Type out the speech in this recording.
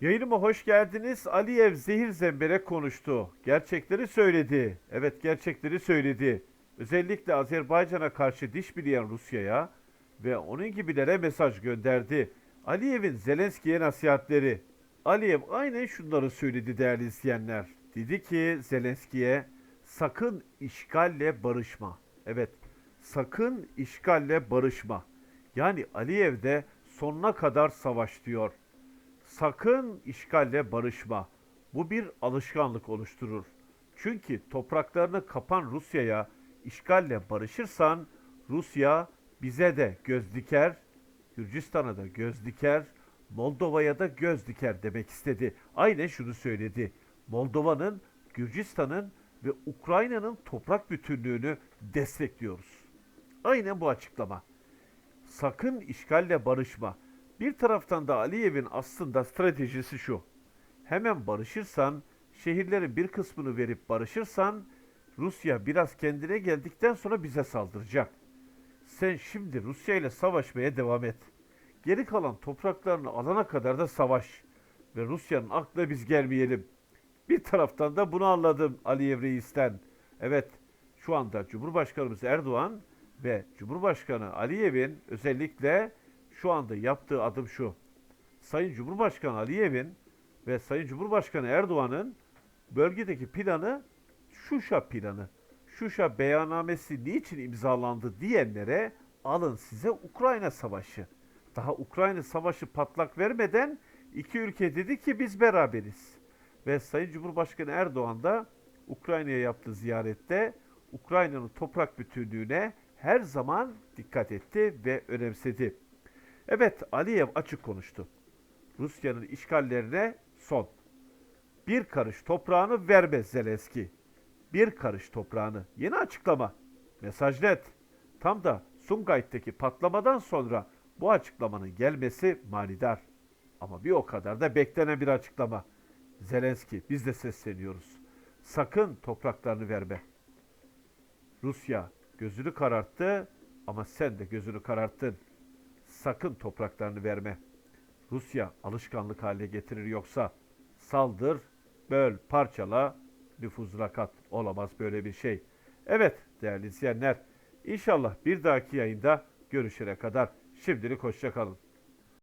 Yayınıma hoş geldiniz. Aliyev zehir zembere konuştu. Gerçekleri söyledi. Evet gerçekleri söyledi. Özellikle Azerbaycan'a karşı diş bileyen Rusya'ya ve onun gibilere mesaj gönderdi. Aliyev'in Zelenski'ye nasihatleri. Aliyev aynen şunları söyledi değerli izleyenler. Dedi ki Zelenski'ye sakın işgalle barışma. Evet sakın işgalle barışma. Yani Aliyev de sonuna kadar savaş diyor. Sakın işgalle barışma. Bu bir alışkanlık oluşturur. Çünkü topraklarını kapan Rusya'ya işgalle barışırsan Rusya bize de göz diker, Gürcistan'a da göz diker, Moldova'ya da göz diker demek istedi. Aynen şunu söyledi. Moldova'nın, Gürcistan'ın ve Ukrayna'nın toprak bütünlüğünü destekliyoruz. Aynen bu açıklama sakın işgalle barışma. Bir taraftan da Aliyev'in aslında stratejisi şu. Hemen barışırsan, şehirlerin bir kısmını verip barışırsan, Rusya biraz kendine geldikten sonra bize saldıracak. Sen şimdi Rusya ile savaşmaya devam et. Geri kalan topraklarını alana kadar da savaş. Ve Rusya'nın aklına biz gelmeyelim. Bir taraftan da bunu anladım Aliyev Reis'ten. Evet, şu anda Cumhurbaşkanımız Erdoğan ve Cumhurbaşkanı Aliyev'in özellikle şu anda yaptığı adım şu. Sayın Cumhurbaşkanı Aliyev'in ve Sayın Cumhurbaşkanı Erdoğan'ın bölgedeki planı Şuşa planı. Şuşa beyannamesi niçin imzalandı diyenlere alın size Ukrayna Savaşı. Daha Ukrayna Savaşı patlak vermeden iki ülke dedi ki biz beraberiz. Ve Sayın Cumhurbaşkanı Erdoğan da Ukrayna'ya yaptığı ziyarette Ukrayna'nın toprak bütünlüğüne her zaman dikkat etti ve önemsedi. Evet Aliyev açık konuştu. Rusya'nın işgallerine son. Bir karış toprağını vermez Zelenski. Bir karış toprağını. Yeni açıklama. Mesaj net. Tam da Sumgayit'teki patlamadan sonra bu açıklamanın gelmesi manidar. Ama bir o kadar da beklenen bir açıklama. Zelenski biz de sesleniyoruz. Sakın topraklarını verme. Rusya gözünü kararttı ama sen de gözünü kararttın. Sakın topraklarını verme. Rusya alışkanlık haline getirir yoksa saldır, böl, parçala, nüfuzuna kat. Olamaz böyle bir şey. Evet değerli izleyenler, inşallah bir dahaki yayında görüşene kadar şimdilik hoşçakalın.